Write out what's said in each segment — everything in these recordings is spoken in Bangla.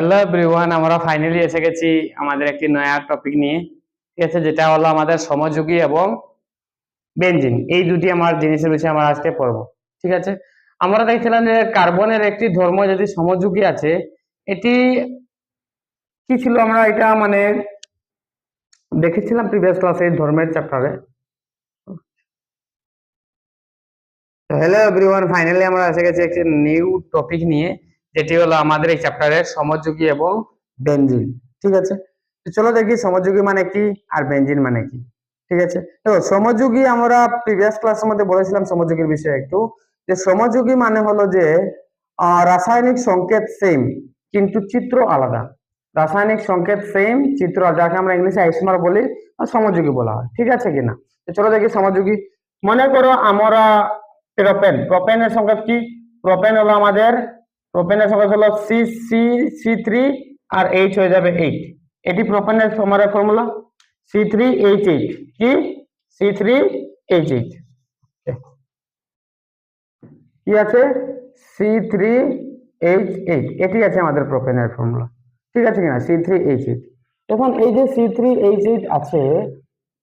হ্যালো এভরিওয়ান আমরা ফাইনালি এসে গেছি আমাদের একটি নয়া টপিক নিয়ে। ঠিক আছে, যেটা হলো আমাদের সমযোগী এবং বেঞ্জিন এই দুটি আমার জিনিসের বিষয়ে আমরা আজকে পড়ব। ঠিক আছে? আমরা দেখছিলাম যে কার্বনের একটি ধর্ম যদি সমযোগী আছে, এটি কি ছিল আমরা এটা মানে দেখেছিলাম প্রিভিয়াস ক্লাসে ধর্মের চ্যাপ্টারে হ্যালো এভরিওয়ান ফাইনালি আমরা এসে গেছি একটি নিউ টপিক নিয়ে। যেটি হলো আমাদের এই চ্যাপ্টারের সমযোগী এবং বেঞ্জিন, ঠিক আছে? তো চলো দেখি সমযোগী মানে কি আর বেঞ্জিন মানে কি, ঠিক আছে? দেখো সমযোগী আমরা প্রিভিয়াস ক্লাসের মধ্যে বলেছিলাম সমযোগীর বিষয়ে একটু, যে সমযোগী মানে হলো যে রাসায়নিক সংকেত সেম কিন্তু চিত্র আলাদা। রাসায়নিক সংকেত সেম চিত্র যাকে আমরা ইংলিশে আইসোমার বলি সমযোগী বলা হয়, ঠিক আছে কিনা? চলো দেখি সমযোগী। মনে করো আমরা প্রোপেন প্রোপেনের সংকেত কি? প্রোপেন হলো আমাদের প্রোপেনের সংকেত হলো সি সি সি থ্রি আর এইচ হয়ে যাবে এইট এটি প্রোপেনের আমাদের formula C three H eight কি? সি থ্রি এইচ এইট কি আছে? সি থ্রি এইচ এইট এটি আছে আমাদের প্রোপেনের ফর্মুলা ঠিক আছে কিনা? সি থ্রি এইচ এইট এখন এই যে সি থ্রি এইচ এইট আছে,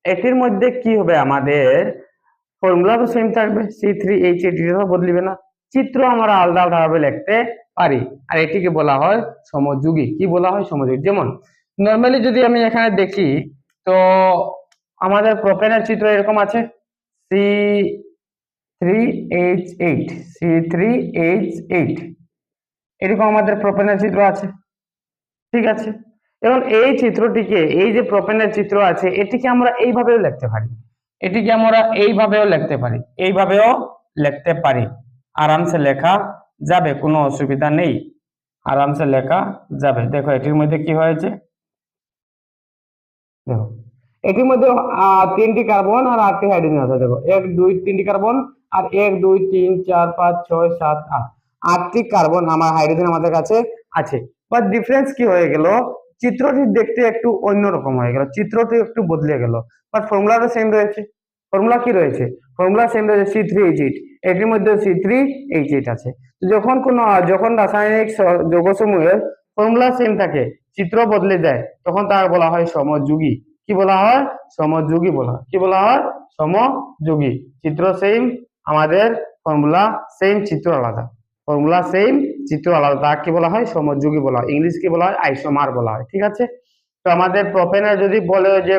এটির মধ্যে কি হবে আমাদের? ফর্মুলা তো সেম থাকবে। সি থ্রি এইচ এইট এটা বদলিবে না। চিত্র আমরা আলাদা আলাদাভাবে লিখতে পারি। আর এটিকে বলা হয় সমযোগী। কি বলা হয়? সমযোগী। যেমন নর্মালি যদি আমি এখানে দেখি, তো আমাদের প্রোপেনের চিত্র এরকম আছে। C three H eight C three H eight এরকম আমাদের প্রোপেনের চিত্র আছে। ঠিক আছে? এবং এই চিত্রটিকে, এই যে প্রোপেনের চিত্র আছে, এটিকে আমরা এইভাবেও লিখতে পারি। এটিকে আমরা এইভাবেও লিখতে পারি। এইভাবেও লিখতে পারি। আরামসে লেখা যাবে, কোনো অসুবিধা নেই। আরামসে লেখা যাবে। দেখো, এটির মধ্যে কি হয়েছে? দেখো, এটির মধ্যে তিনটি কার্বন আর আটটি হাইড্রোজেন আছে। দেখো, এক, দুই, তিনটি কার্বন আর এক, দুই, তিন, চার, পাঁচ, ছয়, সাত, আট। আটটি কার্বন আমার হাইড্রোজেন আমাদের কাছে আছে। বাট ডিফারেন্স কি হয়ে গেল? চিত্রটি দেখতে একটু অন্যরকম হয়ে গেল। চিত্রটি একটু বদলে গেল। বাট ফর্মুলাটা সেম রয়েছে। ফর্মুলা কি রয়েছে? ফর্মুলা সেম রয়েছে সি থ্রি এইচ এইট এটির মধ্যে সি থ্রি এইচ এইট আছে। যখন কোন, যখন রাসায়নিক যৌগসমূহের ফর্মুলা সেম থাকে, চিত্র বদলে যায়, তখন তার বলা হয় সমযোগী। কি বলা হয়? সমযোগী বলা কি বলা হয়? সমযোগী। চিত্র সেম আমাদের ফর্মুলা সেম চিত্র আলাদা। ফর্মুলা সেম চিত্র আলাদা। তাকে বলা হয়? সমযোগী বলা হয়। ইংলিশ কি বলা হয়? আইসোমার বলা হয়। ঠিক আছে? তো আমাদের প্রোপেনের যদি বলে যে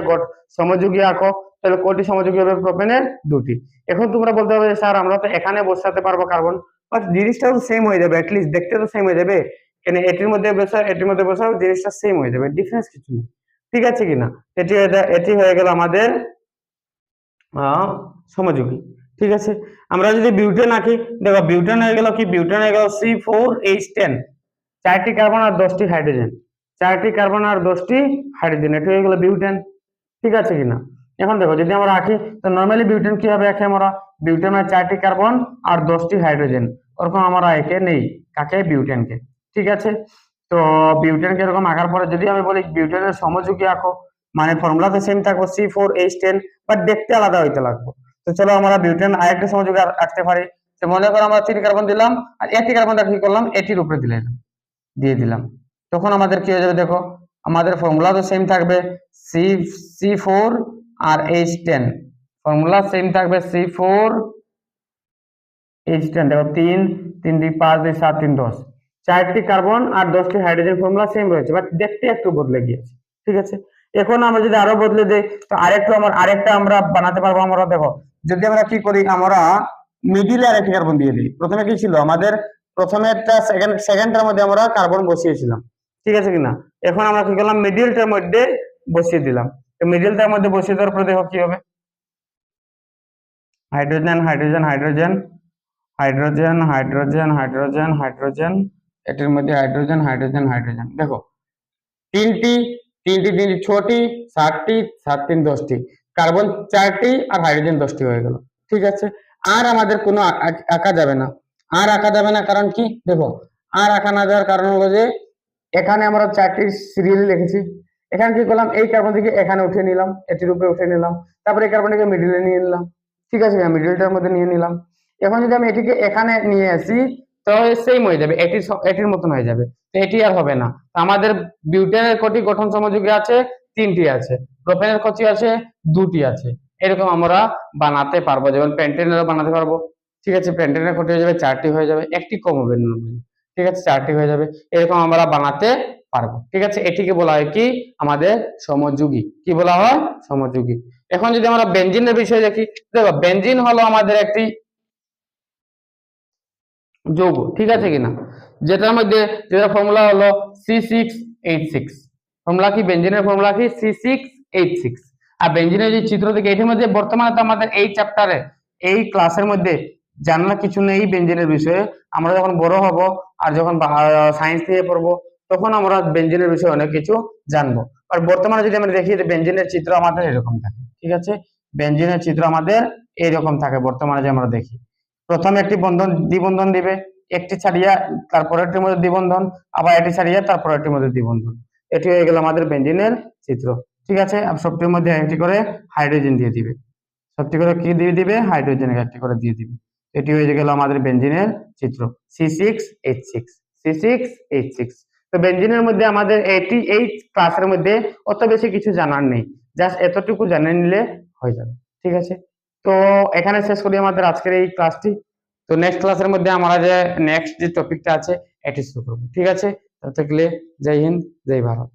সমযোগী আঁকো তাহলে কটি সমযোগী হবে প্রোপেনের দুটি। এখন তোমরা বলতে হবে, স্যার, আমরা তো এখানে বসাতে পারব কার্বন বাট জিনিসটা তো সেম হয়ে যাবে অ্যাটলিস্ট দেখতে তো সেম হয়ে যাবে। কেন এটির মধ্যে বসা এটির মধ্যে বসাও, জিনিসটা সেম হয়ে যাবে ডিফারেন্স কিছু নেই। ঠিক আছে কিনা এটি এটি হয়ে গেল আমাদের সমযোগী। ঠিক আছে? আমরা যদি বিউটেন আঁকি, দেখো বিউটেন হয়ে গেল কি? বিউটেন হয়ে গেল সি ফোর এইচ টেন চারটি কার্বন আর দশটি হাইড্রোজেন চারটি কার্বন আর দশটি হাইড্রোজেন এটি হয়ে গেল বিউটেন। ঠিক আছে কিনা এখন দেখো, যদি আমরা আঁকি, তো নর্মালি বিউটেন কীভাবে আঁকি আমরা? বিউটেনের চারটি কার্বন আর দশটি হাইড্রোজেন ওরকম আমরা একে নেই, কাকে? বিউটেনকে ঠিক আছে? তো বিউটেনকে এরকম আঁকার পরে যদি আমি বলি বিউটেনের সমযোগী আঁকো মানে ফর্মুলাতে সেম থাকব C four H ten but দেখতে আলাদা হইতে লাগবে। তো চলো আমরা বিউটেন আরেকটা সমযোগী আঁকতে পারি। তো মনে করো আমরা তিন কার্বন দিলাম, আর একটি কার্বন কি করলাম? এটির উপরে দিলাম, দিয়ে দিলাম। তখন আমাদের কি হয়ে যাবে দেখো, আমাদের ফর্মুলা তো সেম থাকবে সি সি ফোর আর এইচ টেন ফর্মুলা সেম থাকবে সি ফোর এইচ টেন দেখো তিন তিন দুই পাঁচ দুই সাত তিন দশ। চারটি কার্বন আর দশটি হাইড্রোজেন ফর্মুলা সেম রয়েছে বাট দেখতে একটু বদলে গিয়েছে, ঠিক আছে? এখন আমরা যদি আরও বদলে দেই, তো আরেকটু আমার, আরেকটা আমরা বানাতে পারব আমরা, দেখো, যদি আমরা কি করি, আমরা মিডিলে আরেকটি কার্বন দিয়ে দিই। প্রথমে কি ছিল? আমাদের প্রথমে একটা সেকেন্ড সেকেন্ডটার মধ্যে আমরা কার্বন বসিয়েছিলাম, ঠিক আছে কিনা? এখন আমরা কি করলাম? মিডিলটার মধ্যে বসিয়ে দিলাম। মিডিলটার মধ্যে বসিয়ে দেওয়ার পরে দেখো কি হবে? Hydrogen hydrogen hydrogen hydrogen hydrogen hydrogen hydrogen এটির মধ্যে হাইড্রোজেন হাইড্রোজেন হাইড্রোজেন দেখো, তিনটি তিনটি তিনটি, ছটি, সাতটি সাত তিন দশটি। কার্বন চারটি আর হাইড্রোজেন দশটি হয়ে গেল। ঠিক আছে? আর আমাদের কোনো আঁকা যাবে না। আর আঁকা যাবে না কারণ কি? দেখো, আর আঁকা না যাওয়ার কারণ হলো যে, এখানে আমরা চারটি সিরিয়াল লিখেছি। এখানে কি করলাম? এই কার্বন থেকে এখানে উঠে নিলাম, এটির উপরে উঠে নিলাম, তারপরে এই কার্বনটাকে মিডিলে নিয়ে নিলাম। ঠিক আছে মিডিলটার মধ্যে নিয়ে নিলাম। এখন যদি আমি এটিকে এখানে নিয়ে আসি, তাহলে সেম হয়ে যাবে এটির এটির মতন হয়ে যাবে। তো এটি আর হবে না। আমাদের বিউটেনের কটি গঠন সমযোগী আছে? তিনটি আছে। প্রোপেনের কটি আছে? দুটি আছে। এরকম আমরা বানাতে পারব। যেমন পেন্টেনেরও বানাতে পারব। ঠিক আছে পেন্টেনের কটি হয়ে যাবে, চারটি হয়ে যাবে। একটি কম হবে ঠিক আছে, চারটি হয়ে যাবে। এরকম আমরা বানাতে পারব। ঠিক আছে? এটিকে বলা হয় কি? আমাদের সমযোগী। কি বলা হয়? সমযোগী। এখন যদি আমরা বেঞ্জিনের বিষয়ে দেখি, দেখো বেঞ্জিন হলো আমাদের একটি যৌগ, ঠিক আছে কিনা? যেটার মধ্যে যেটা ফর্মুলা হলো C six eight six formula কি? বেঞ্জিনের ফর্মুলা কি? সি সিক্স এইট সিক্স আর বেঞ্জিনের যে চিত্র থেকে এটির মধ্যে বর্তমানে তো আমাদের এই চ্যাপ্টারে এই ক্লাসের মধ্যে জানার কিছু নেই বেঞ্জিনের বিষয়ে। আমরা যখন বড় হব আর যখন সায়েন্স থেকে পড়ব তখন আমরা বেঞ্জিনের বিষয়ে অনেক কিছু জানব। আর বর্তমানে যদি আমরা দেখি বেঞ্জিনের চিত্র আমাদের এরকম থাকে, ঠিক আছে? বেঞ্জিনের চিত্র আমাদের এইরকম থাকে বর্তমানে যে আমরা দেখি। প্রথমে একটি বন্ধন দ্বিবন্ধন দিবে, একটি ছাড়িয়া তারপর একটির মধ্যে দ্বিবন্ধন, আবার এটি ছাড়িয়া তারপর একটির মধ্যে দ্বিবন্ধন। এটি হয়ে গেল আমাদের বেঞ্জিনের চিত্র, ঠিক আছে? সবটির মধ্যে একটি করে হাইড্রোজেন দিয়ে দিবে। সবটি করে কি দিয়ে দিবে? হাইড্রোজেন একটি করে দিয়ে দিবে। এটি হয়ে গেল আমাদের বেঞ্জিনের চিত্র C six eight six C six eight six তো বেঞ্জিনের মধ্যে আমাদের এটি এই ক্লাসের মধ্যে অত বেশি কিছু জানার নেই। জাস্ট এতটুকু জানে নিলে হয়ে যাবে। ঠিক আছে? তো এখানে শেষ করি আমাদের আজকের এই ক্লাসটি। তো নেক্সট ক্লাসের মধ্যে আমরা যে নেক্সট যে টপিকটা আছে, এটি শুরু করব। ঠিক আছে? তাহলে জয় হিন্দ, জয় ভারত।